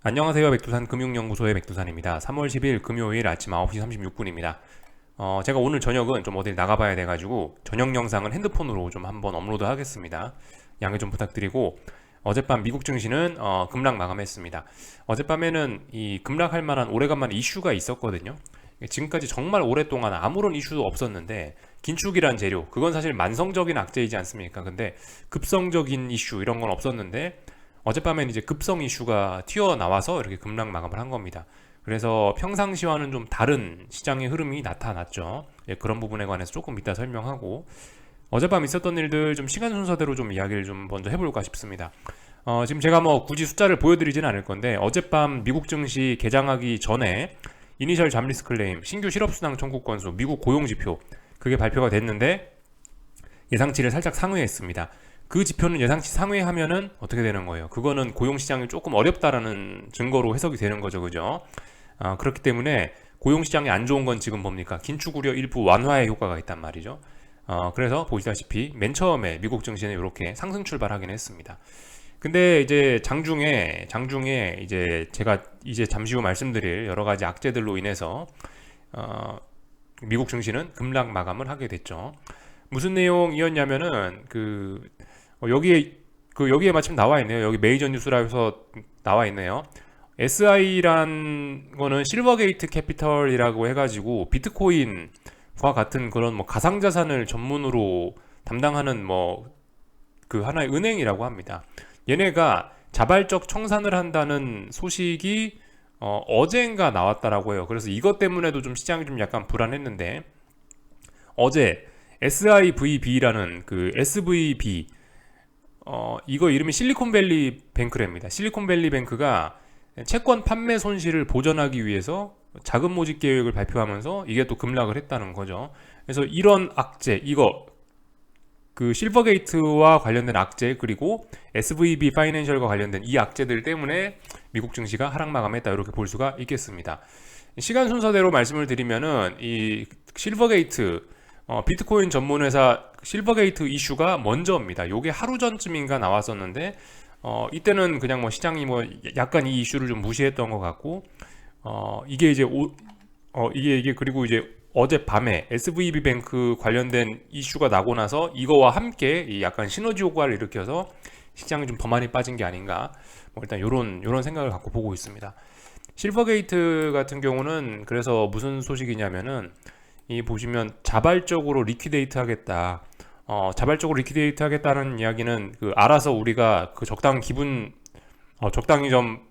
안녕하세요. 백두산 금융연구소의 백두산입니다. 3월 10일 금요일 아침 9시 36분입니다. 어, 제가 오늘 저녁은 좀 어딜 나가봐야 돼가지고 저녁 영상은 핸드폰으로 좀 한번 업로드 하겠습니다. 양해 좀 부탁드리고 어젯밤 미국 증시는 어, 급락 마감했습니다. 어젯밤에는 이 급락할 만한 오래간만에 이슈가 있었거든요. 지금까지 정말 오랫동안 아무런 이슈도 없었는데 긴축이란 재료 그건 사실 만성적인 악재이지 않습니까? 근데 급성적인 이슈 이런 건 없었는데 어젯밤엔 이제 급성 이슈가 튀어나와서 이렇게 급락 마감을 한 겁니다. 그래서 평상시와는 좀 다른 시장의 흐름이 나타났죠. 예, 그런 부분에 관해서 조금 이따 설명하고 어젯밤 있었던 일들 좀 시간 순서대로 좀 이야기를 좀 먼저 해볼까 싶습니다. 어, 지금 제가 뭐 굳이 숫자를 보여드리지는 않을 건데 어젯밤 미국 증시 개장하기 전에 이니셜 잠리스 클레임, 신규 실업수당 청구 건수, 미국 고용지표 그게 발표가 됐는데 예상치를 살짝 상회했습니다. 그 지표는 예상치 상회하면은 어떻게 되는 거예요? 그거는 고용 시장이 조금 어렵다라는 증거로 해석이 되는 거죠, 그죠? 아, 그렇기 때문에 고용 시장이 안 좋은 건 지금 뭡니까? 긴축 우려 일부 완화의 효과가 있단 말이죠. 어, 그래서 보시다시피 맨 처음에 미국 증시는 이렇게 상승 출발하긴 했습니다. 근데 이제 장중에 장중에 이제 제가 이제 잠시 후 말씀드릴 여러 가지 악재들로 인해서 어, 미국 증시는 급락 마감을 하게 됐죠. 무슨 내용이었냐면은 그 어, 여기에 그 여기에 마침 나와 있네요. 여기 메이저 뉴스라서 나와 있네요. SI란 거는 실버게이트 캐피털이라고 해가지고 비트코인과 같은 그런 뭐 가상자산을 전문으로 담당하는 뭐 그 하나의 은행이라고 합니다. 얘네가 자발적 청산을 한다는 소식이 어, 어젠가 나왔다라고 해요. 그래서 이것 때문에도 좀 시장이 좀 약간 불안했는데 어제 SIVB라는 그 SVB 어, 이거 이름이 실리콘밸리 뱅크랍니다. 실리콘밸리 뱅크가 채권 판매 손실을 보전하기 위해서 자금 모집 계획을 발표하면서 이게 또 급락을 했다는 거죠. 그래서 이런 악재, 이거 그 실버게이트와 관련된 악재 그리고 SVB 파이낸셜과 관련된 이 악재들 때문에 미국 증시가 하락 마감했다 이렇게 볼 수가 있겠습니다. 시간 순서대로 말씀을 드리면은 이 실버게이트 어, 비트코인 전문 회사 실버게이트 이슈가 먼저입니다. 요게 하루 전쯤인가 나왔었는데 어, 이때는 그냥 뭐 시장이 뭐 약간 이 이슈를 좀 무시했던 것 같고 어, 이게 이제 오, 어, 이게 이게 그리고 이제 어젯밤에 SVB 뱅크 관련된 이슈가 나고 나서 이거와 함께 이 약간 시너지 효과를 일으켜서 시장이 좀 더 많이 빠진 게 아닌가 뭐 일단 요런 요런 생각을 갖고 보고 있습니다. 실버게이트 같은 경우는 그래서 무슨 소식이냐면은 이 보시면 자발적으로 리퀴데이트 하겠다. 어, 자발적으로 리퀴데이트 하겠다는 이야기는 그 알아서 우리가 그 적당 기분 어, 적당히 좀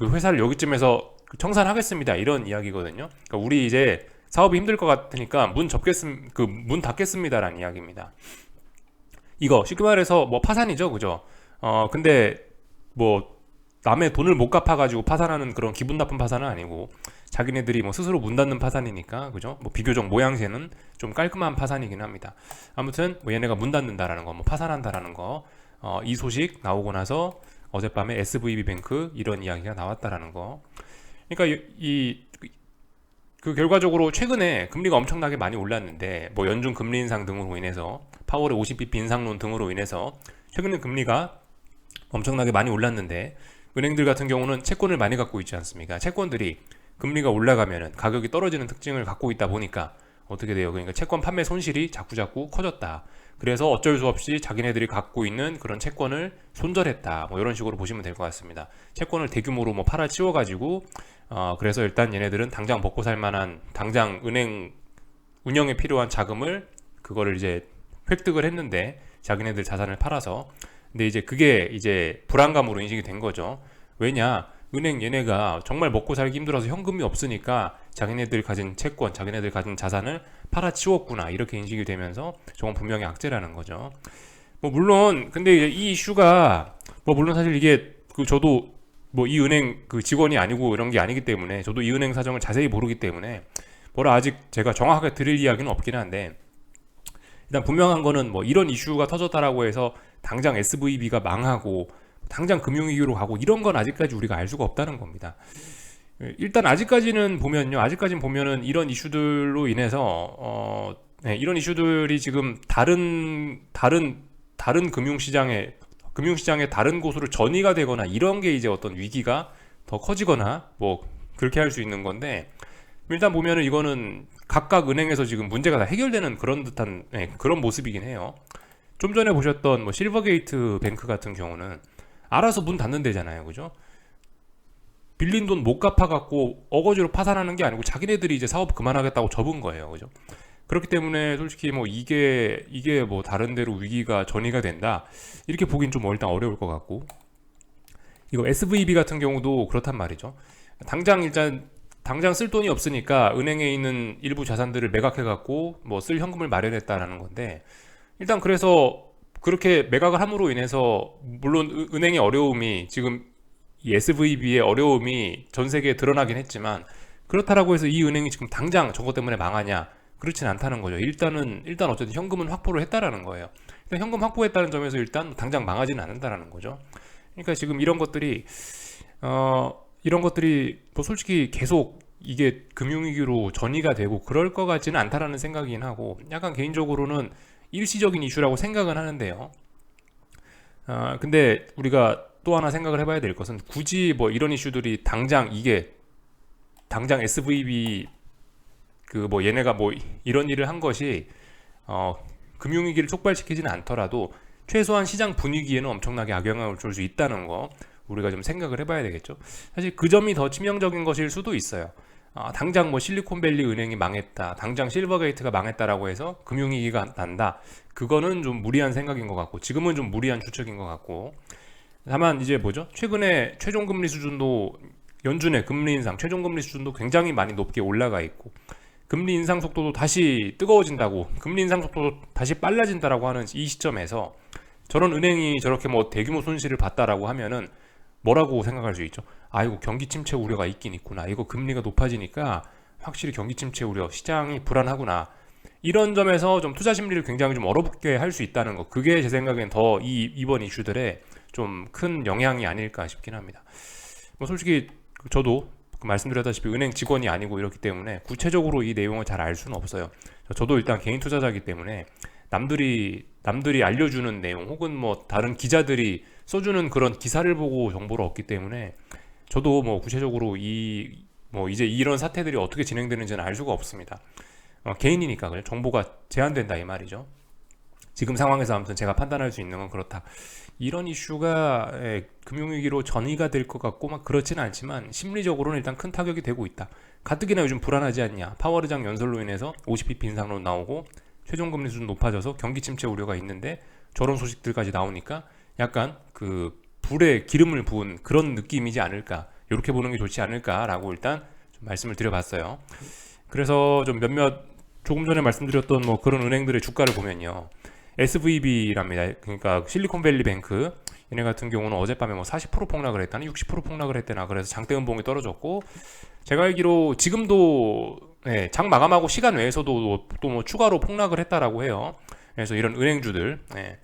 그 회사를 여기쯤에서 청산하겠습니다. 이런 이야기거든요. 그러니까 우리 이제 사업이 힘들 것 같으니까 문 접겠음 그 문 닫겠습니다라는 이야기입니다. 이거 쉽게 말해서 뭐 파산이죠, 그죠? 어 근데 뭐 남의 돈을 못 갚아가지고 파산하는 그런 기분 나쁜 파산은 아니고 자기네들이 뭐 스스로 문 닫는 파산이니까 그죠? 뭐 비교적 모양새는 좀 깔끔한 파산이긴 합니다. 아무튼 뭐 얘네가 문 닫는다라는 거, 뭐 파산한다라는 거, 어, 이 소식 나오고 나서 어젯밤에 SVB 뱅크 이런 이야기가 나왔다라는 거. 그러니까 이, 그 결과적으로 최근에 금리가 엄청나게 많이 올랐는데 뭐 연준 금리 인상 등으로 인해서 파월의 50bp 인상론 등으로 인해서 최근에 금리가 엄청나게 많이 올랐는데 은행들 같은 경우는 채권을 많이 갖고 있지 않습니까? 채권들이 금리가 올라가면은 가격이 떨어지는 특징을 갖고 있다 보니까 어떻게 돼요? 그러니까 채권 판매 손실이 자꾸자꾸 커졌다. 그래서 어쩔 수 없이 자기네들이 갖고 있는 그런 채권을 손절했다. 뭐 이런 식으로 보시면 될 것 같습니다. 채권을 대규모로 뭐 팔아 치워 가지고 어 그래서 일단 얘네들은 당장 먹고 살 만한 당장 은행 운영에 필요한 자금을 그거를 이제 획득을 했는데 자기네들 자산을 팔아서 근데 이제 그게 이제 불안감으로 인식이 된 거죠. 왜냐? 은행 얘네가 정말 먹고 살기 힘들어서 현금이 없으니까 자기네들 가진 채권, 자기네들 가진 자산을 팔아치웠구나 이렇게 인식이 되면서 저건 분명히 악재라는 거죠. 뭐 물론 근데 이 이슈가 뭐 물론 사실 이게 그 저도 뭐 이 은행 그 직원이 아니고 이런 게 아니기 때문에 저도 이 은행 사정을 자세히 모르기 때문에 뭐라 아직 제가 정확하게 드릴 이야기는 없긴 한데 일단 분명한 거는 뭐 이런 이슈가 터졌다라고 해서 당장 SVB가 망하고 당장 금융위기로 가고 이런 건 아직까지 우리가 알 수가 없다는 겁니다. 일단 아직까지는 보면요. 아직까지는 보면은 이런 이슈들로 인해서 어 네, 이런 이슈들이 지금 다른 다른 다른 금융시장에 금융시장의 다른 곳으로 전이가 되거나 이런 게 이제 어떤 위기가 더 커지거나 뭐 그렇게 할 수 있는 건데 일단 보면은 이거는 각각 은행에서 지금 문제가 다 해결되는 그런 듯한 네, 그런 모습이긴 해요. 좀 전에 보셨던 뭐 실버게이트 뱅크 같은 경우는 알아서 문 닫는 데잖아요, 그죠? 빌린 돈 못 갚아갖고 어거지로 파산하는 게 아니고 자기네들이 이제 사업 그만하겠다고 접은 거예요, 그죠? 그렇기 때문에 솔직히 뭐 이게 이게 뭐 다른 데로 위기가 전이가 된다 이렇게 보긴 좀 일단 어려울 것 같고 이거 SVB 같은 경우도 그렇단 말이죠. 당장 일단 당장 쓸 돈이 없으니까 은행에 있는 일부 자산들을 매각해 갖고 뭐 쓸 현금을 마련했다라는 건데 일단 그래서 그렇게 매각을 함으로 인해서 물론 은- 은행의 어려움이 지금 이 SVB의 어려움이 전 세계에 드러나긴 했지만 그렇다라고 해서 이 은행이 지금 당장 저것 때문에 망하냐 그렇진 않다는 거죠. 일단은 일단 어쨌든 현금은 확보를 했다라는 거예요. 일단 현금 확보했다는 점에서 일단 당장 망하지는 않는다라는 거죠. 그러니까 지금 이런 것들이 어 이런 것들이 뭐 솔직히 계속 이게 금융위기로 전이가 되고 그럴 것 같지는 않다라는 생각이긴 하고 약간 개인적으로는 일시적인 이슈라고 생각은 하는데요. 아 근데 우리가 또 하나 생각을 해봐야 될 것은 굳이 뭐 이런 이슈들이 당장 이게 당장 SVB 그 뭐 얘네가 뭐 이런 일을 한 것이 어 금융위기를 촉발시키지는 않더라도 최소한 시장 분위기에는 엄청나게 악영향을 줄 수 있다는 거 우리가 좀 생각을 해봐야 되겠죠. 사실 그 점이 더 치명적인 것일 수도 있어요. 아, 당장 뭐 실리콘밸리 은행이 망했다, 당장 실버게이트가 망했다라고 해서 금융위기가 난다. 그거는 좀 무리한 생각인 것 같고 지금은 좀 무리한 추측인 것 같고 다만 이제 뭐죠? 최근에 최종 금리 수준도 연준의 금리 인상, 최종 금리 수준도 굉장히 많이 높게 올라가 있고 금리 인상 속도도 다시 뜨거워진다고 금리 인상 속도도 다시 빨라진다라고 하는 이 시점에서 저런 은행이 저렇게 뭐 대규모 손실을 봤다라고 하면은 뭐라고 생각할 수 있죠? 아이고 경기 침체 우려가 있긴 있구나. 이거 금리가 높아지니까 확실히 경기 침체 우려, 시장이 불안하구나. 이런 점에서 좀 투자 심리를 굉장히 좀 어렵게 할 수 있다는 거. 그게 제 생각엔 더 이 이번 이슈들에 좀 큰 영향이 아닐까 싶긴 합니다. 뭐 솔직히 저도 그 말씀드렸다시피 은행 직원이 아니고 이렇기 때문에 구체적으로 이 내용을 잘 알 수는 없어요. 저도 일단 개인 투자자이기 때문에 남들이 남들이 알려주는 내용 혹은 뭐 다른 기자들이 써주는 그런 기사를 보고 정보를 얻기 때문에 저도 뭐 구체적으로 이 뭐 이제 이런 사태들이 어떻게 진행되는지는 알 수가 없습니다. 어, 개인이니까 그래 정보가 제한된다 이 말이죠. 지금 상황에서 아무튼 제가 판단할 수 있는 건 그렇다. 이런 이슈가 예, 금융위기로 전이가 될 것 같고 막 그렇지는 않지만 심리적으로는 일단 큰 타격이 되고 있다. 가뜩이나 요즘 불안하지 않냐. 파월의장 연설로 인해서 50bp 인상론 나오고 최종 금리 수준 높아져서 경기 침체 우려가 있는데 저런 소식들까지 나오니까 약간 그 불에 기름을 부은 그런 느낌이지 않을까. 이렇게 보는 게 좋지 않을까라고 일단 좀 말씀을 드려봤어요. 그래서 좀 몇몇 조금 전에 말씀드렸던 뭐 그런 은행들의 주가를 보면요. SVB랍니다. 그러니까 실리콘밸리 뱅크 얘네 같은 경우는 어젯밤에 뭐 40% 폭락을 했다나 60% 폭락을 했대나 그래서 장대 음봉이 떨어졌고 제가 알기로 지금도 네, 장 마감하고 시간 외에서도 또 뭐 추가로 폭락을 했다라고 해요. 그래서 이런 은행주들 네.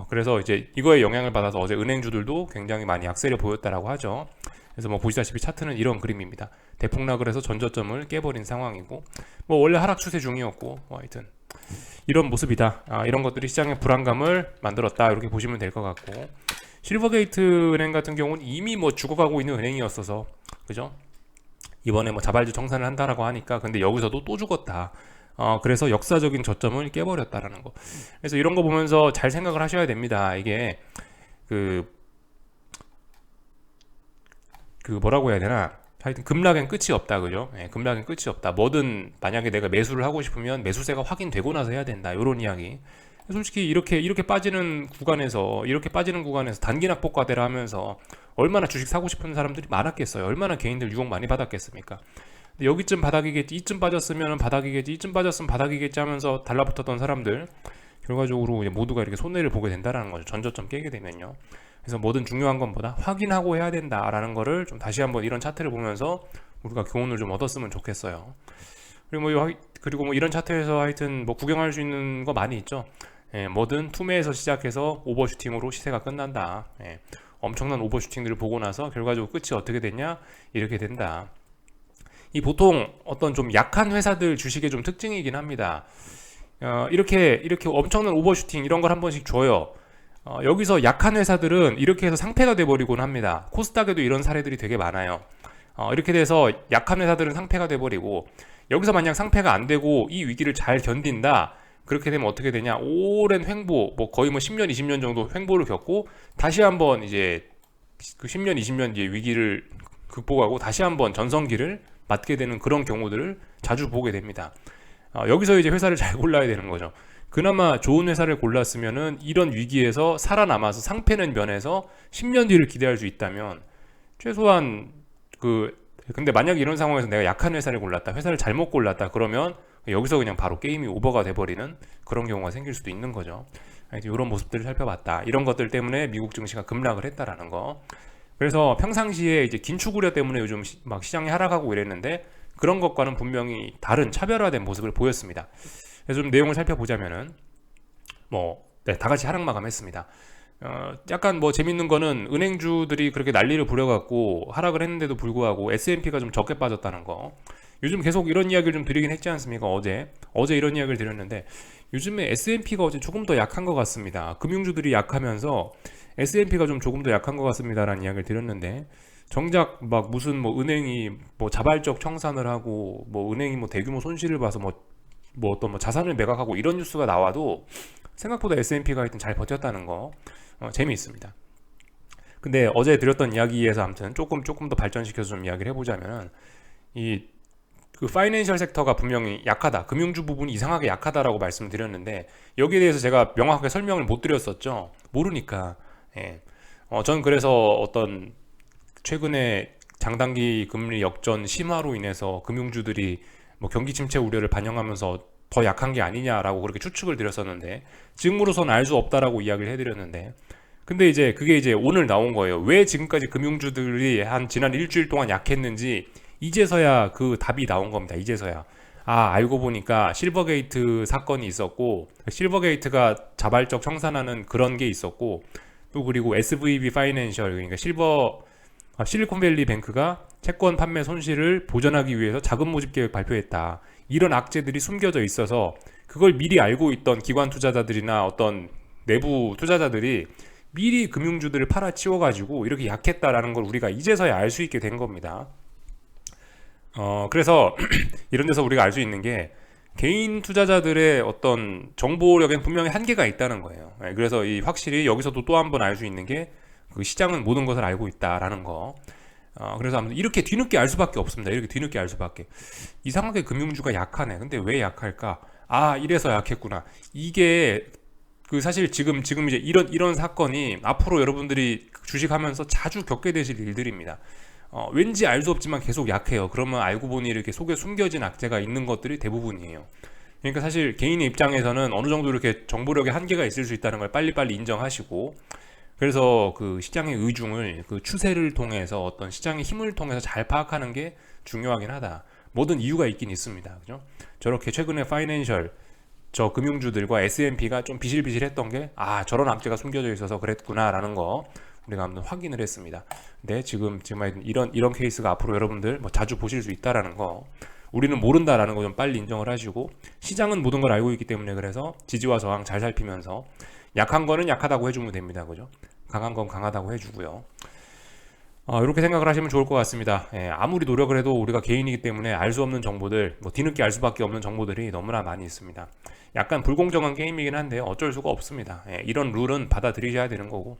어, 그래서 이제 이거에 영향을 받아서 어제 은행주들도 굉장히 많이 약세를 보였다라고 하죠. 그래서 뭐 보시다시피 차트는 이런 그림입니다. 대폭락을 해서 전저점을 깨버린 상황이고 뭐 원래 하락 추세 중이었고 뭐 하여튼 이런 모습이다. 아, 이런 것들이 시장의 불안감을 만들었다. 이렇게 보시면 될 것 같고 실버게이트 은행 같은 경우는 이미 뭐 죽어가고 있는 은행이었어서 그죠? 이번에 뭐 자발주 청산을 한다라고 하니까 근데 여기서도 또 죽었다. 어, 그래서 역사적인 저점을 깨버렸다라는 거. 그래서 이런 거 보면서 잘 생각을 하셔야 됩니다. 이게 그, 그 뭐라고 해야 되나? 하여튼 급락엔 끝이 없다, 그죠? 예, 급락엔 끝이 없다. 뭐든 만약에 내가 매수를 하고 싶으면 매수세가 확인되고 나서 해야 된다. 이런 이야기. 솔직히 이렇게 이렇게 빠지는 구간에서 이렇게 빠지는 구간에서 단기 낙폭 과대를 하면서 얼마나 주식 사고 싶은 사람들이 많았겠어요. 얼마나 개인들 유혹 많이 받았겠습니까? 여기쯤 바닥이겠지, 이쯤 빠졌으면 바닥이겠지, 이쯤 빠졌으면 바닥이겠지 하면서 달라붙었던 사람들 결과적으로 모두가 이렇게 손해를 보게 된다라는 거죠. 전저점 깨게 되면요. 그래서 뭐든 중요한 건 뭐다 확인하고 해야 된다라는 거를 좀 다시 한번 이런 차트를 보면서 우리가 교훈을 좀 얻었으면 좋겠어요. 그리고 뭐 이- 그리고 뭐 이런 차트에서 하여튼 뭐 구경할 수 있는 거 많이 있죠. 예, 뭐든 투매에서 시작해서 오버슈팅으로 시세가 끝난다. 예, 엄청난 오버슈팅들을 보고 나서 결과적으로 끝이 어떻게 됐냐 이렇게 된다. 이 보통 어떤 좀 약한 회사들 주식의 좀 특징이긴 합니다. 어, 이렇게 이렇게 엄청난 오버슈팅 이런 걸 한 번씩 줘요. 어, 여기서 약한 회사들은 이렇게 해서 상패가 돼버리곤 합니다. 코스닥에도 이런 사례들이 되게 많아요. 어, 이렇게 돼서 약한 회사들은 상패가 돼버리고 여기서 만약 상패가 안 되고 이 위기를 잘 견딘다. 그렇게 되면 어떻게 되냐? 오랜 횡보, 뭐 거의 뭐 10년, 20년 정도 횡보를 겪고 다시 한번 이제 그 10년, 20년 뒤에 위기를 극복하고 다시 한번 전성기를 맞게 되는 그런 경우들을 자주 보게 됩니다. 어, 여기서 이제 회사를 잘 골라야 되는 거죠. 그나마 좋은 회사를 골랐으면은 이런 위기에서 살아남아서 상패는 면에서 10년 뒤를 기대할 수 있다면 최소한 그 근데 만약 이런 상황에서 내가 약한 회사를 골랐다, 회사를 잘못 골랐다 그러면 여기서 그냥 바로 게임이 오버가 돼버리는 그런 경우가 생길 수도 있는 거죠. 이런 모습들을 살펴봤다. 이런 것들 때문에 미국 증시가 급락을 했다라는 거. 그래서 평상시에 이제 긴축 우려 때문에 요즘 시, 막 시장이 하락하고 이랬는데 그런 것과는 분명히 다른 차별화된 모습을 보였습니다. 그래서 좀 내용을 살펴보자면은 뭐, 네, 다 같이 하락 마감했습니다. 어, 약간 뭐 재밌는 거는 은행주들이 그렇게 난리를 부려갖고 하락을 했는데도 불구하고 S&P가 좀 적게 빠졌다는 거. 요즘 계속 이런 이야기를 좀 드리긴 했지 않습니까? 어제 어제 이런 이야기를 드렸는데 요즘에 S&P가 어제 조금 더 약한 것 같습니다. 금융주들이 약하면서 S&P가 좀 조금 더 약한 것 같습니다라는 이야기를 드렸는데 정작 막 무슨 뭐 은행이 뭐 자발적 청산을 하고 뭐 은행이 뭐 대규모 손실을 봐서 뭐, 뭐 어떤 뭐 자산을 매각하고 이런 뉴스가 나와도 생각보다 S&P가 하여튼 잘 버텼다는 거 어, 재미있습니다. 근데 어제 드렸던 이야기에서 아무튼 조금 조금 더 발전시켜서 좀 이야기를 해보자면은 이 그 파이낸셜 섹터가 분명히 약하다. 금융주 부분이 이상하게 약하다라고 말씀드렸는데 여기에 대해서 제가 명확하게 설명을 못 드렸었죠. 모르니까. 예. 어, 전 그래서 어떤 최근에 장단기 금리 역전 심화로 인해서 금융주들이 뭐 경기 침체 우려를 반영하면서 더 약한 게 아니냐라고 그렇게 추측을 드렸었는데 지금으로선 알 수 없다라고 이야기를 해드렸는데 근데 이제 그게 이제 오늘 나온 거예요. 왜 지금까지 금융주들이 한 지난 일주일 동안 약했는지 이제서야 그 답이 나온 겁니다. 이제서야. 아, 알고 보니까 실버게이트 사건이 있었고 실버게이트가 자발적 청산하는 그런 게 있었고 또 그리고 SVB 파이낸셜 그러니까 실버 아, 실리콘밸리 뱅크가 채권 판매 손실을 보전하기 위해서 자금 모집 계획 발표했다. 이런 악재들이 숨겨져 있어서 그걸 미리 알고 있던 기관 투자자들이나 어떤 내부 투자자들이 미리 금융주들을 팔아치워 가지고 이렇게 약했다라는 걸 우리가 이제서야 알 수 있게 된 겁니다. 어, 그래서 이런 데서 우리가 알 수 있는 게 개인 투자자들의 어떤 정보력엔 분명히 한계가 있다는 거예요. 네, 그래서 이 확실히 여기서도 또 한 번 알 수 있는 게 그 시장은 모든 것을 알고 있다라는 거. 어, 그래서 아무튼 이렇게 뒤늦게 알 수밖에 없습니다. 이렇게 뒤늦게 알 수밖에. 이상하게 금융주가 약하네. 근데 왜 약할까? 아, 이래서 약했구나. 이게 그 사실 지금 지금 이제 이런 이런 사건이 앞으로 여러분들이 주식하면서 자주 겪게 되실 일들입니다. 어, 왠지 알 수 없지만 계속 약해요. 그러면 알고 보니 이렇게 속에 숨겨진 악재가 있는 것들이 대부분이에요. 그러니까 사실 개인의 입장에서는 어느 정도 이렇게 정보력의 한계가 있을 수 있다는 걸 빨리빨리 인정하시고 그래서 그 시장의 의중을 그 추세를 통해서 어떤 시장의 힘을 통해서 잘 파악하는 게 중요하긴 하다. 모든 이유가 있긴 있습니다. 그죠? 저렇게 최근에 파이낸셜 저 금융주들과 S&P가 좀 비실비실했던 게 아 저런 악재가 숨겨져 있어서 그랬구나라는 거 우리가 한번 확인을 했습니다. 네 지금 지금 이런 이런 케이스가 앞으로 여러분들 뭐 자주 보실 수 있다라는 거 우리는 모른다라는 거 좀 빨리 인정을 하시고 시장은 모든 걸 알고 있기 때문에 그래서 지지와 저항 잘 살피면서 약한 거는 약하다고 해주면 됩니다. 그죠? 강한 건 강하다고 해주고요. 어, 이렇게 생각을 하시면 좋을 것 같습니다. 예, 아무리 노력을 해도 우리가 개인이기 때문에 알 수 없는 정보들, 뭐 뒤늦게 알 수밖에 없는 정보들이 너무나 많이 있습니다. 약간 불공정한 게임이긴 한데 어쩔 수가 없습니다. 예, 이런 룰은 받아들이셔야 되는 거고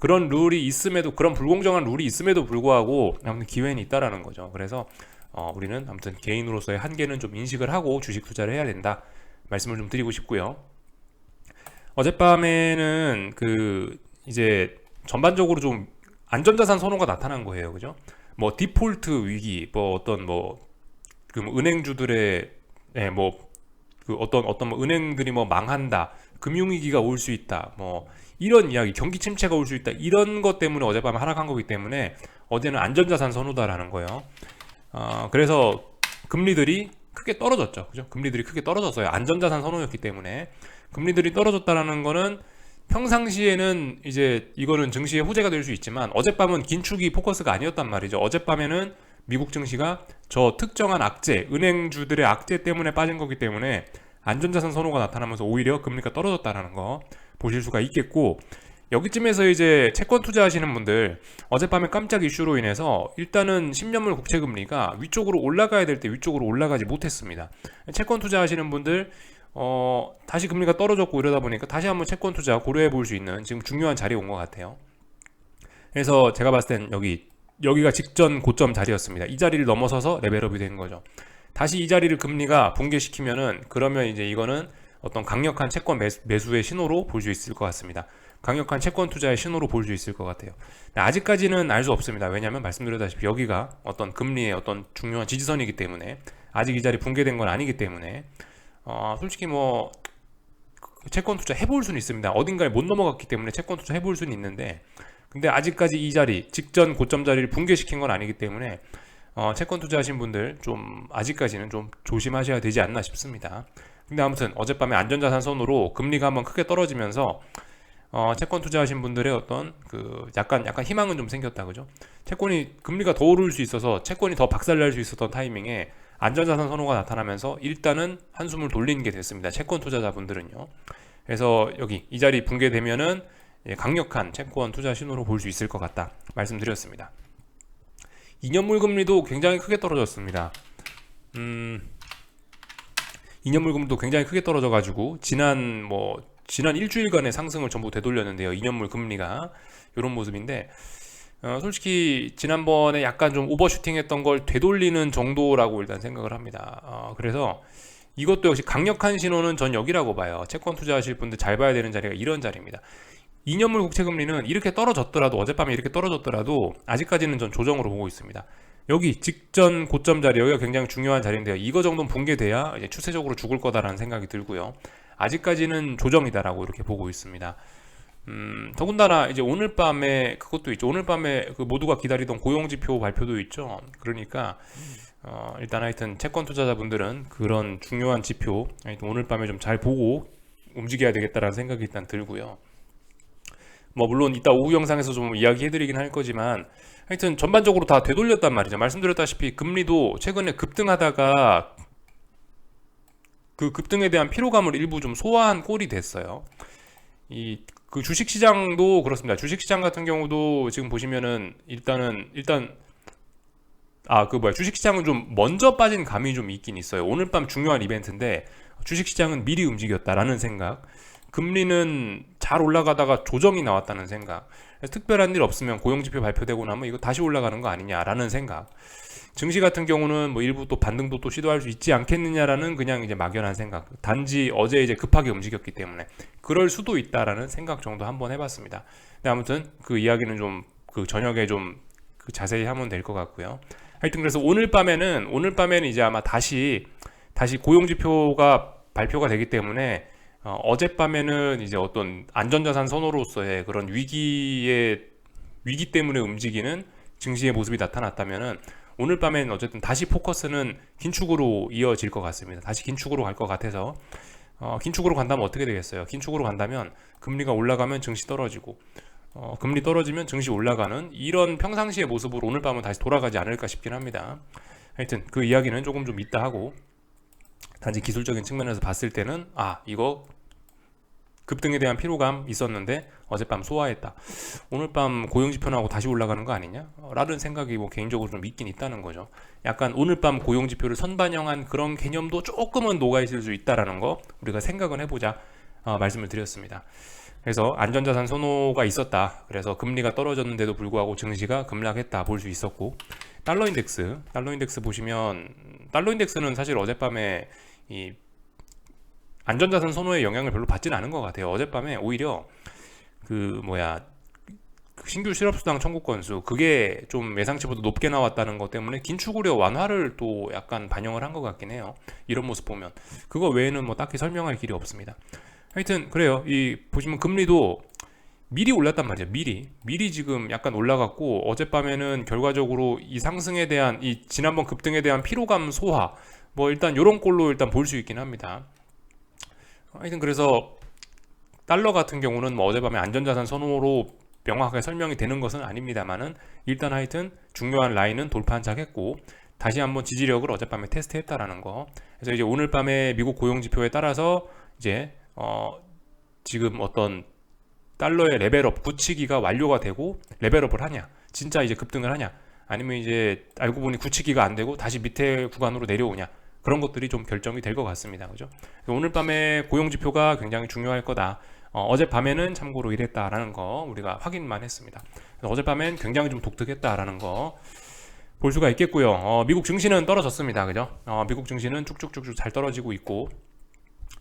그런 룰이 있음에도 그런 불공정한 룰이 있음에도 불구하고 아무튼 기회는 있다라는 거죠. 그래서 어, 우리는 아무튼 개인으로서의 한계는 좀 인식을 하고 주식 투자를 해야 된다 말씀을 좀 드리고 싶고요. 어젯밤에는 그 이제 전반적으로 좀 안전자산 선호가 나타난 거예요, 그죠? 뭐 디폴트 위기, 뭐 어떤 뭐그 뭐 은행주들의 예, 뭐그 어떤 어떤 뭐 은행들이 뭐 망한다, 금융위기가 올 수 있다, 뭐 이런 이야기, 경기 침체가 올 수 있다, 이런 것 때문에 어젯밤에 하락한 거기 때문에 어제는 안전자산 선호다라는 거예요. 어, 그래서 금리들이 크게 떨어졌죠, 그죠? 금리들이 크게 떨어졌어요. 안전자산 선호였기 때문에 금리들이 떨어졌다라는 거는 평상시에는 이제 이거는 증시의 호재가 될 수 있지만 어젯밤은 긴축이 포커스가 아니었단 말이죠. 어젯밤에는 미국 증시가 저 특정한 악재, 은행주들의 악재 때문에 빠진 거기 때문에 안전자산 선호가 나타나면서 오히려 금리가 떨어졌다라는 거 보실 수가 있겠고 여기쯤에서 이제 채권 투자하시는 분들 어젯밤에 깜짝 이슈로 인해서 일단은 10년물 국채 금리가 위쪽으로 올라가야 될 때 위쪽으로 올라가지 못했습니다. 채권 투자하시는 분들 어, 다시 금리가 떨어졌고 이러다 보니까 다시 한번 채권 투자 고려해 볼 수 있는 지금 중요한 자리에 온 것 같아요. 그래서 제가 봤을 땐 여기 여기가 직전 고점 자리였습니다. 이 자리를 넘어서서 레벨업이 된 거죠. 다시 이 자리를 금리가 붕괴시키면은 그러면 이제 이거는 어떤 강력한 채권 매수, 의 신호로 볼 수 있을 것 같습니다. 강력한 채권 투자의 신호로 볼 수 있을 것 같아요. 아직까지는 알 수 없습니다. 왜냐하면 말씀드렸다시피 여기가 어떤 금리의 어떤 중요한 지지선이기 때문에 아직 이 자리 붕괴된 건 아니기 때문에 어, 솔직히 뭐 채권 투자 해볼 수는 있습니다. 어딘가에 못 넘어갔기 때문에 채권 투자 해볼 수는 있는데 근데 아직까지 이 자리 직전 고점 자리를 붕괴시킨 건 아니기 때문에 어, 채권 투자하신 분들 좀 아직까지는 좀 조심하셔야 되지 않나 싶습니다. 근데 아무튼 어젯밤에 안전자산 선으로 금리가 한번 크게 떨어지면서 어, 채권 투자하신 분들의 어떤 그 약간 약간 희망은 좀 생겼다 그죠? 채권이 금리가 더 오를 수 있어서 채권이 더 박살날 수 있었던 타이밍에 안전자산 선호가 나타나면서 일단은 한숨을 돌리는 게 됐습니다. 채권 투자자분들은요. 그래서 여기 이 자리 붕괴되면은 강력한 채권 투자 신호로 볼 수 있을 것 같다 말씀드렸습니다. 2년물 금리도 굉장히 크게 떨어졌습니다. 음, 2년물 금리도 굉장히 크게 떨어져가지고 지난 뭐 지난 일주일간의 상승을 전부 되돌렸는데요. 2년물 금리가 이런 모습인데 어, 솔직히 지난번에 약간 좀 오버슈팅했던 걸 되돌리는 정도라고 일단 생각을 합니다. 어, 그래서 이것도 역시 강력한 신호는 전 여기라고 봐요. 채권 투자하실 분들 잘 봐야 되는 자리가 이런 자리입니다. 2년물 국채 금리는 이렇게 떨어졌더라도 어젯밤에 이렇게 떨어졌더라도 아직까지는 전 조정으로 보고 있습니다. 여기 직전 고점 자리 여기가 굉장히 중요한 자리인데요. 이거 정도는 붕괴돼야 이제 추세적으로 죽을 거다라는 생각이 들고요. 아직까지는 조정이다라고 이렇게 보고 있습니다. 음, 더군다나 이제 오늘 밤에 그것도 있죠. 오늘 밤에 그 모두가 기다리던 고용지표 발표도 있죠. 그러니까 어, 일단 하여튼 채권 투자자분들은 그런 중요한 지표 하여튼 오늘 밤에 좀 잘 보고 움직여야 되겠다라는 생각이 일단 들고요. 뭐 물론 이따 오후 영상에서 좀 이야기해드리긴 할 거지만 하여튼 전반적으로 다 되돌렸단 말이죠. 말씀드렸다시피 금리도 최근에 급등하다가 그 급등에 대한 피로감을 일부 좀 소화한 꼴이 됐어요. 이 그 주식 시장도 그렇습니다. 주식 시장 같은 경우도 지금 보시면은 일단은 일단 아 그 뭐야 주식 시장은 좀 먼저 빠진 감이 좀 있긴 있어요. 오늘 밤 중요한 이벤트인데 주식 시장은 미리 움직였다라는 생각. 금리는 잘 올라가다가 조정이 나왔다는 생각. 특별한 일 없으면 고용지표 발표되고 나면 이거 다시 올라가는 거 아니냐라는 생각. 증시 같은 경우는 뭐 일부 또 반등도 또 시도할 수 있지 않겠느냐라는 그냥 이제 막연한 생각. 단지 어제 이제 급하게 움직였기 때문에 그럴 수도 있다라는 생각 정도 한번 해봤습니다. 근데 아무튼 그 이야기는 좀 그 저녁에 좀 그 자세히 하면 될 것 같고요. 하여튼 그래서 오늘 밤에는 오늘 밤에는 이제 아마 다시 다시 고용 지표가 발표가 되기 때문에 어, 젯밤에는 이제 어떤 안전자산 선호로서의 그런 위기의 위기 때문에 움직이는 증시의 모습이 나타났다면은 오늘 밤에는 어쨌든 다시 포커스는 긴축으로 이어질 것 같습니다. 다시 긴축으로 갈 것 같아서 어, 긴축으로 간다면 어떻게 되겠어요? 긴축으로 간다면 금리가 올라가면 증시 떨어지고 어, 금리 떨어지면 증시 올라가는 이런 평상시의 모습으로 오늘 밤은 다시 돌아가지 않을까 싶긴 합니다. 하여튼 그 이야기는 조금 좀 이따 하고 단지 기술적인 측면에서 봤을 때는 아 이거 급등에 대한 피로감 있었는데 어젯밤 소화했다. 오늘 밤 고용 지표 나오고 다시 올라가는 거 아니냐? 라는 생각이 뭐 개인적으로 좀 있긴 있다는 거죠. 약간 오늘 밤 고용 지표를 선반영한 그런 개념도 조금은 녹아 있을 수 있다라는 거 우리가 생각은 해보자 어, 말씀을 드렸습니다. 그래서 안전자산 선호가 있었다. 그래서 금리가 떨어졌는데도 불구하고 증시가 급락했다 볼 수 있었고 달러 인덱스, 달러 인덱스 보시면 달러 인덱스는 사실 어젯밤에 이 안전자산 선호의 영향을 별로 받지는 않은 것 같아요. 어젯밤에 오히려 그 뭐야 그 신규 실업수당 청구 건수 그게 좀 예상치보다 높게 나왔다는 것 때문에 긴축 우려 완화를 또 약간 반영을 한 것 같긴 해요. 이런 모습 보면 그거 외에는 뭐 딱히 설명할 길이 없습니다. 하여튼 그래요. 이 보시면 금리도 미리 올랐단 말이에요. 미리 미리 지금 약간 올라갔고 어젯밤에는 결과적으로 이 상승에 대한 이 지난번 급등에 대한 피로감 소화 뭐 일단 요런 꼴로 일단 볼 수 있긴 합니다. 하여튼 그래서 달러 같은 경우는 뭐 어젯밤에 안전자산 선호로 명확하게 설명이 되는 것은 아닙니다만은 일단 하여튼 중요한 라인은 돌파한착했고 다시 한번 지지력을 어젯밤에 테스트했다라는 거. 그래서 이제 오늘 밤에 미국 고용 지표에 따라서 이제 어 지금 어떤 달러의 레벨업 굳히기가 완료가 되고 레벨업을 하냐 진짜 이제 급등을 하냐 아니면 이제 알고 보니 굳히기가 안 되고 다시 밑에 구간으로 내려오냐 그런 것들이 좀 결정이 될 것 같습니다 그죠 오늘 밤에 고용 지표가 굉장히 중요할 거다 어, 어젯밤에는 참고로 이랬다라는 거 우리가 확인만 했습니다 어젯밤엔 굉장히 좀 독특했다라는 거 볼 수가 있겠고요 어, 미국 증시는 떨어졌습니다 그죠 어, 미국 증시는 쭉쭉쭉쭉 잘 떨어지고 있고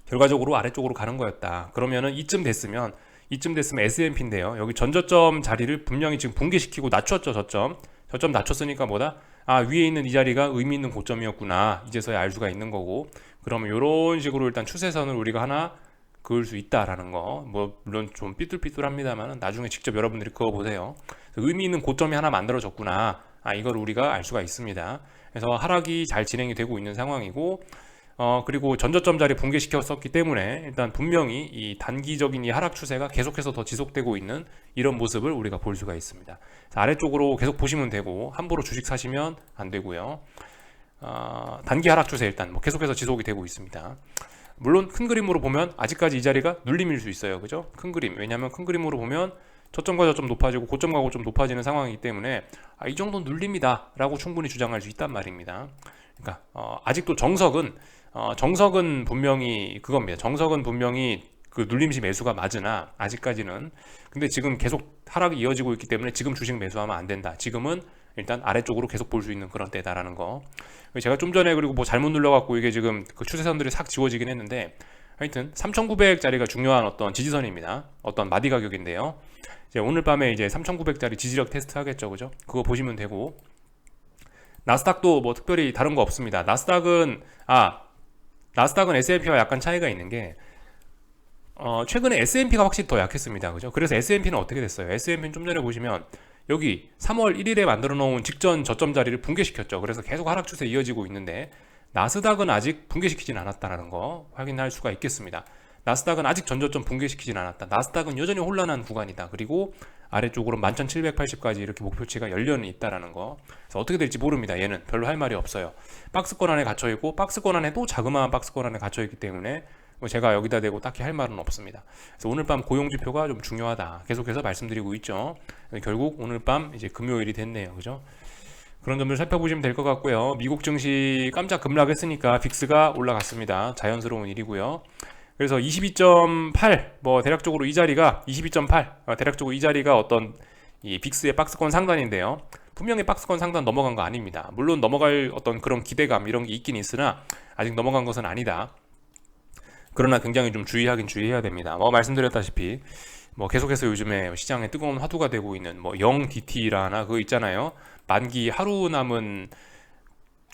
결과적으로 아래쪽으로 가는 거였다. 그러면은 이쯤 됐으면 이쯤 됐으면 S&P인데요. 여기 전저점 자리를 분명히 지금 붕괴시키고 낮췄죠, 저점. 저점 낮췄으니까 뭐다? 아, 위에 있는 이 자리가 의미 있는 고점이었구나. 이제서야 알 수가 있는 거고. 그러면 이런 식으로 일단 추세선을 우리가 하나 그을 수 있다라는 거. 뭐 물론 좀 삐뚤삐뚤합니다만 나중에 직접 여러분들이 그거 보세요. 의미 있는 고점이 하나 만들어졌구나. 아, 이걸 우리가 알 수가 있습니다. 그래서 하락이 잘 진행이 되고 있는 상황이고 어, 그리고 전저점 자리 붕괴시켰었기 때문에 일단 분명히 이 단기적인 이 하락 추세가 계속해서 더 지속되고 있는 이런 모습을 우리가 볼 수가 있습니다. 자, 아래쪽으로 계속 보시면 되고 함부로 주식 사시면 안 되고요. 어, 단기 하락 추세 일단 뭐 계속해서 지속이 되고 있습니다. 물론 큰 그림으로 보면 아직까지 이 자리가 눌림일 수 있어요. 그죠? 큰 그림. 왜냐하면 큰 그림으로 보면 저점과 저점 높아지고 고점과 고점 높아지는 상황이기 때문에 아, 이 정도는 눌림이다 라고 충분히 주장할 수 있단 말입니다. 그러니까 어, 아직도 정석은 어, 정석은 분명히 그겁니다. 정석은 분명히 그 눌림시 매수가 맞으나 아직까지는 근데 지금 계속 하락이 이어지고 있기 때문에 지금 주식 매수하면 안 된다. 지금은 일단 아래쪽으로 계속 볼 수 있는 그런 때다라는 거. 제가 좀 전에 그리고 뭐 잘못 눌러갖고 이게 지금 그 추세선들이 싹 지워지긴 했는데 하여튼 3,900짜리가 중요한 어떤 지지선입니다. 어떤 마디 가격인데요. 이제 오늘 밤에 이제 3,900짜리 지지력 테스트 하겠죠, 그죠? 그거 보시면 되고 나스닥도 뭐 특별히 다른 거 없습니다. 나스닥은 아 나스닥은 S&P와 약간 차이가 있는 게 어, 최근에 S&P가 확실히 더 약했습니다. 그죠? 그래서 S&P는 어떻게 됐어요? S&P는 좀 전에 보시면 여기 3월 1일에 만들어 놓은 직전 저점 자리를 붕괴시켰죠. 그래서 계속 하락 추세 이어지고 있는데 나스닥은 아직 붕괴시키진 않았다라는 거 확인할 수가 있겠습니다. 나스닥은 아직 전저점 붕괴시키진 않았다. 나스닥은 여전히 혼란한 구간이다. 그리고 아래쪽으로 11,780까지 이렇게 목표치가 열려는 있다라는 거. 그래서 어떻게 될지 모릅니다. 얘는 별로 할 말이 없어요. 박스권 안에 갇혀 있고 박스권 안에 또 자그마한 박스권 안에 갇혀 있기 때문에 뭐 제가 여기다 대고 딱히 할 말은 없습니다. 그래서 오늘 밤 고용 지표가 좀 중요하다. 계속해서 말씀드리고 있죠. 결국 오늘 밤 이제 금요일이 됐네요. 그죠? 그런 점을 살펴보시면 될 것 같고요. 미국 증시 깜짝 급락했으니까 빅스가 올라갔습니다. 자연스러운 일이고요. 그래서 22.8, 뭐 대략적으로 이 자리가 22.8, 어, 대략적으로 이 자리가 어떤 이 빅스의 박스권 상단인데요. 분명히 박스권 상단 넘어간 거 아닙니다. 물론 넘어갈 어떤 그런 기대감 이런 게 있긴 있으나 아직 넘어간 것은 아니다. 그러나 굉장히 좀 주의하긴 주의해야 됩니다. 뭐 말씀드렸다시피 뭐 계속해서 요즘에 시장에 뜨거운 화두가 되고 있는 뭐 0DT라나 그거 있잖아요. 만기 하루 남은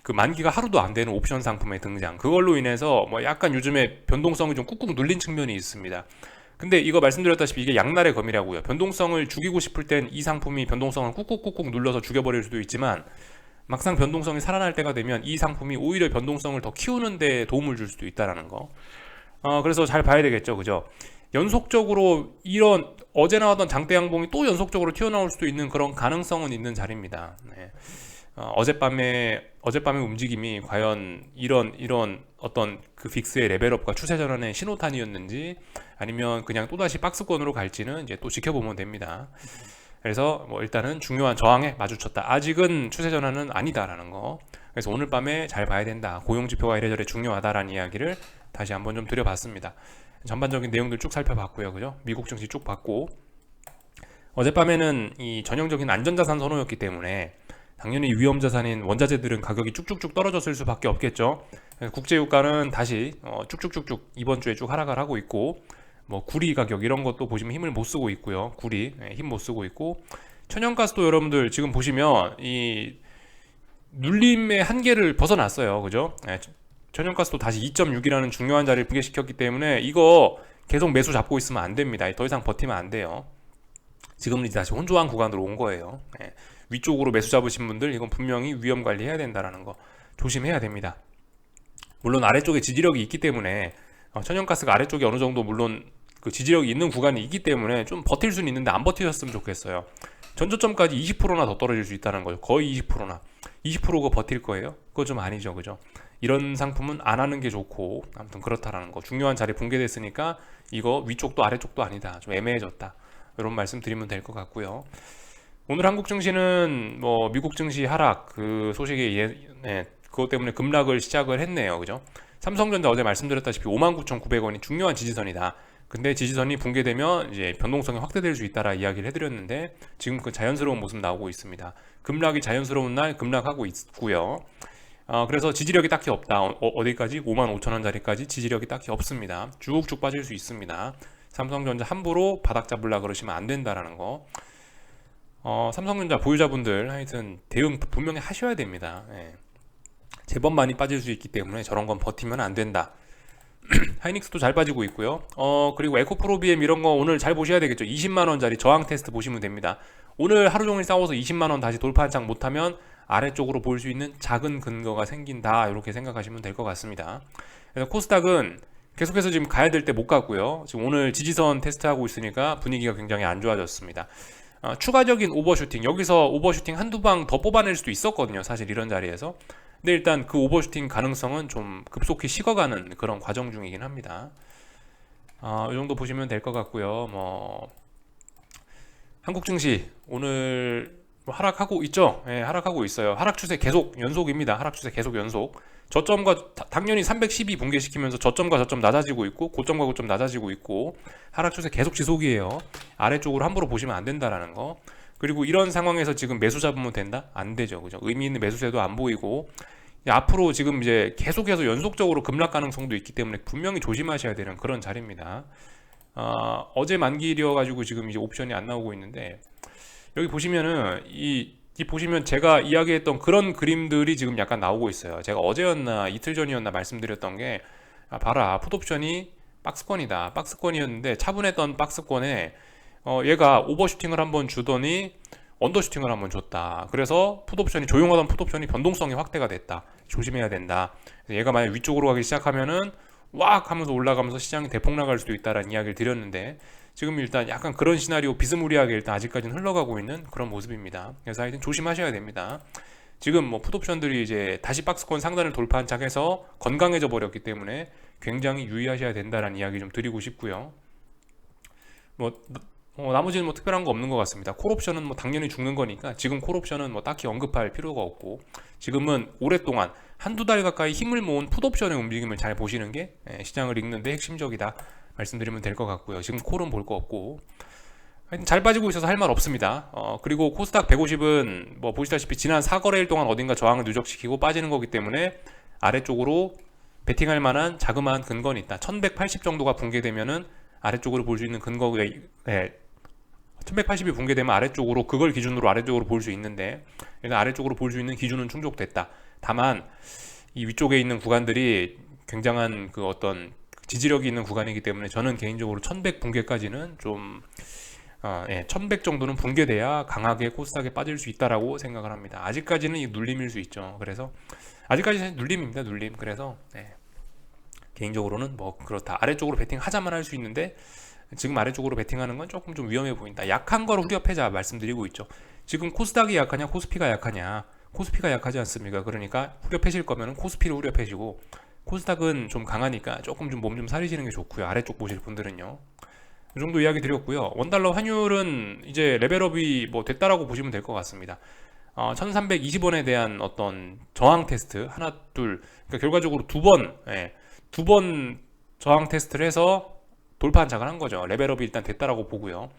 그 만기가 하루도 안 되는 옵션 상품의 등장 그걸로 인해서 뭐 약간 요즘에 변동성이 좀 꾹꾹 눌린 측면이 있습니다. 근데 이거 말씀드렸다시피 이게 양날의 검이라고요. 변동성을 죽이고 싶을 땐 이 상품이 변동성을 꾹꾹꾹꾹 눌러서 죽여버릴 수도 있지만 막상 변동성이 살아날 때가 되면 이 상품이 오히려 변동성을 더 키우는 데 도움을 줄 수도 있다라는 거. 어, 그래서 잘 봐야 되겠죠. 그죠? 연속적으로 이런 어제 나왔던 장대 양봉이 또 연속적으로 튀어나올 수도 있는 그런 가능성은 있는 자리입니다. 네. 어, 어젯밤에 어젯밤의 움직임이 과연 이런 이런 어떤 그 빅스의 레벨업과 추세 전환의 신호탄이었는지 아니면 그냥 또다시 박스권으로 갈지는 이제 또 지켜보면 됩니다. 그래서 뭐 일단은 중요한 저항에 마주쳤다. 아직은 추세 전환은 아니다라는 거. 그래서 오늘 밤에 잘 봐야 된다. 고용 지표가 이래저래 중요하다라는 이야기를 다시 한번 좀 드려봤습니다. 전반적인 내용들 쭉 살펴봤고요. 그죠? 미국 증시 쭉 봤고 어젯밤에는 이 전형적인 안전자산 선호였기 때문에 당연히 위험 자산인 원자재들은 가격이 쭉쭉쭉 떨어졌을 수밖에 없겠죠. 국제유가는 다시 어, 쭉쭉쭉쭉 이번 주에 쭉 하락을 하고 있고 뭐 구리 가격 이런 것도 보시면 힘을 못 쓰고 있고요. 구리 네, 힘못 쓰고 있고 천연가스도 여러분들 지금 보시면 이 눌림의 한계를 벗어났어요. 그죠? 네, 천연가스도 다시 2.6이라는 중요한 자리를 붕괴시켰기 때문에 이거 계속 매수 잡고 있으면 안 됩니다. 더 이상 버티면 안 돼요. 지금은 이제 다시 혼조한 구간으로 온 거예요. 네. 위쪽으로 매수 잡으신 분들 이건 분명히 위험 관리해야 된다라는 거 조심해야 됩니다. 물론 아래쪽에 지지력이 있기 때문에 어, 천연가스가 아래쪽에 어느 정도 물론 그 지지력이 있는 구간이 있기 때문에 좀 버틸 수는 있는데 안 버티셨으면 좋겠어요. 전저점까지 20%나 더 떨어질 수 있다는 거예요. 거의 20%나. 20%가 버틸 거예요? 그거 좀 아니죠. 그죠? 이런 상품은 안 하는 게 좋고 아무튼 그렇다라는 거. 중요한 자리 붕괴됐으니까 이거 위쪽도 아래쪽도 아니다. 좀 애매해졌다. 이런 말씀 드리면 될 것 같고요. 오늘 한국 증시는 뭐 미국 증시 하락 그 소식에 예, 네, 그것 때문에 급락을 시작을 했네요. 그죠? 삼성전자 어제 말씀드렸다시피 59,900원이 중요한 지지선이다. 근데 지지선이 붕괴되면 이제 변동성이 확대될 수 있다라 이야기를 해드렸는데 지금 그 자연스러운 모습 나오고 있습니다. 급락이 자연스러운 날 급락하고 있고요. 어, 그래서 지지력이 딱히 없다. 어, 디까지 5만 5천 원짜리까지 지지력이 딱히 없습니다. 쭉쭉 빠질 수 있습니다. 삼성전자 함부로 바닥 잡으려 그러시면 안 된다라는 거. 어, 삼성전자 보유자분들 하여튼 대응 분명히 하셔야 됩니다. 예. 제법 많이 빠질 수 있기 때문에 저런 건 버티면 안 된다. 하이닉스도 잘 빠지고 있고요. 어 그리고 에코프로비엠 이런 거 오늘 잘 보셔야 되겠죠. 20만 원짜리 저항 테스트 보시면 됩니다. 오늘 하루 종일 싸워서 20만 원 다시 돌파 한장 못하면 아래쪽으로 볼 수 있는 작은 근거가 생긴다 이렇게 생각하시면 될 것 같습니다. 그래서 코스닥은 계속해서 지금 가야 될 때 못 갔고요. 지금 오늘 지지선 테스트하고 있으니까 분위기가 굉장히 안 좋아졌습니다. 어, 추가적인 오버슈팅 여기서 오버슈팅 한두 방 더 뽑아낼 수도 있었거든요. 사실 이런 자리에서 근데 일단 그 오버슈팅 가능성은 좀 급속히 식어가는 그런 과정 중이긴 합니다. 어, 이 정도 보시면 될 것 같고요. 뭐 한국 증시 오늘 뭐 하락하고 있죠. 예, 하락하고 있어요. 하락 추세 계속 연속입니다. 하락 추세 계속 연속. 저점과 다, 당연히 312 붕괴시키면서 저점과 저점 낮아지고 있고 고점과 고점 낮아지고 있고 하락 추세 계속 지속이에요. 아래쪽으로 함부로 보시면 안 된다라는 거. 그리고 이런 상황에서 지금 매수 잡으면 된다? 안 되죠. 그죠? 의미 있는 매수세도 안 보이고 앞으로 지금 이제 계속해서 연속적으로 급락 가능성도 있기 때문에 분명히 조심하셔야 되는 그런 자리입니다. 어, 어제 만기일이어 가지고 지금 이제 옵션이 안 나오고 있는데 여기 보시면은 이, 이 보시면 제가 이야기했던 그런 그림들이 지금 약간 나오고 있어요. 제가 어제였나 이틀 전이었나 말씀드렸던 게 아, 봐라 풋옵션이 박스권이다. 박스권이었는데 차분했던 박스권에 어, 얘가 오버슈팅을 한번 주더니 언더슈팅을 한번 줬다. 그래서 풋옵션이 조용하던 풋옵션이 변동성이 확대가 됐다. 조심해야 된다. 얘가 만약 위쪽으로 가기 시작하면은 왁 하면서 올라가면서 시장이 대폭 나갈 수도 있다라는 이야기를 드렸는데 지금 일단 약간 그런 시나리오 비스무리하게 일단 아직까지는 흘러가고 있는 그런 모습입니다. 그래서 하여튼 조심하셔야 됩니다. 지금 뭐 풋옵션들이 이제 다시 박스권 상단을 돌파한 착해서 건강해져 버렸기 때문에 굉장히 유의하셔야 된다라는 이야기 좀 드리고 싶고요. 뭐 어, 나머지는 뭐 특별한 거 없는 것 같습니다. 콜옵션은 뭐 당연히 죽는 거니까 지금 콜옵션은 뭐 딱히 언급할 필요가 없고 지금은 오랫동안 한두 달 가까이 힘을 모은 풋옵션의 움직임을 잘 보시는 게 예, 시장을 읽는데 핵심적이다 말씀드리면 될 것 같고요. 지금 콜은 볼 거 없고 하여튼 잘 빠지고 있어서 할 말 없습니다. 어, 그리고 코스닥 150은 뭐 보시다시피 지난 4거래일 동안 어딘가 저항을 누적시키고 빠지는 거기 때문에 아래쪽으로 베팅할 만한 자그마한 근거는 있다. 1180 정도가 붕괴되면은 아래쪽으로 볼 수 있는 근거가 예, 1180이 붕괴되면 아래쪽으로 그걸 기준으로 아래쪽으로 볼 수 있는데 일단 아래쪽으로 볼 수 있는 기준은 충족됐다. 다만 이 위쪽에 있는 구간들이 굉장한 그 어떤 지지력이 있는 구간이기 때문에 저는 개인적으로 1100 붕괴까지는 좀 어, 예, 1100 정도는 붕괴돼야 강하게 코스닥에 빠질 수 있다라고 생각을 합니다. 아직까지는 이 눌림일 수 있죠. 그래서 아직까지 눌림입니다. 눌림. 그래서 예, 개인적으로는 뭐 그렇다. 아래쪽으로 베팅 하자만 할 수 있는데 지금 아래쪽으로 베팅하는 건 조금 좀 위험해 보인다. 약한 걸 후려 패자 말씀드리고 있죠. 지금 코스닥이 약하냐 코스피가 약하냐 코스피가 약하지 않습니까? 그러니까 후려 패실 거면 코스피를 후려 패시고 코스닥은 좀 강하니까 조금 좀 몸 좀 사리시는 게 좋고요. 아래쪽 보실 분들은요. 이 정도 이야기 드렸고요. 원달러 환율은 이제 레벨업이 뭐 됐다라고 보시면 될 것 같습니다. 어, 1320원에 대한 어떤 저항 테스트 하나 둘 그러니까 결과적으로 두 번, 예, 두번 저항 테스트를 해서 돌파 한작을 한 거죠. 레벨업이 일단 됐다라고 보고요.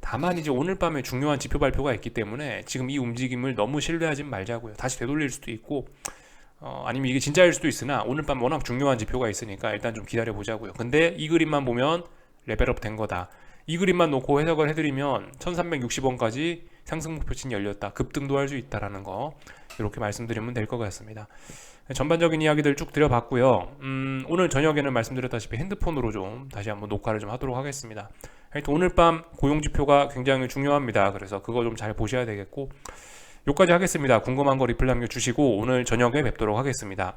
다만 이제 오늘 밤에 중요한 지표 발표가 있기 때문에 지금 이 움직임을 너무 신뢰하지 말자고요. 다시 되돌릴 수도 있고 어, 아니면 이게 진짜일 수도 있으나 오늘 밤 워낙 중요한 지표가 있으니까 일단 좀 기다려 보자고요. 근데 이 그림만 보면 레벨업 된 거다. 이 그림만 놓고 해석을 해드리면 1360원까지 상승 목표층이 열렸다. 급등도 할 수 있다라는 거 이렇게 말씀드리면 될 것 같습니다. 전반적인 이야기들 쭉 드려봤고요. 음, 오늘 저녁에는 말씀드렸다시피 핸드폰으로 좀 다시 한번 녹화를 좀 하도록 하겠습니다. 하여튼 오늘 밤 고용 지표가 굉장히 중요합니다. 그래서 그거 좀 잘 보셔야 되겠고 여기까지 하겠습니다. 궁금한 거 리플 남겨주시고 오늘 저녁에 뵙도록 하겠습니다.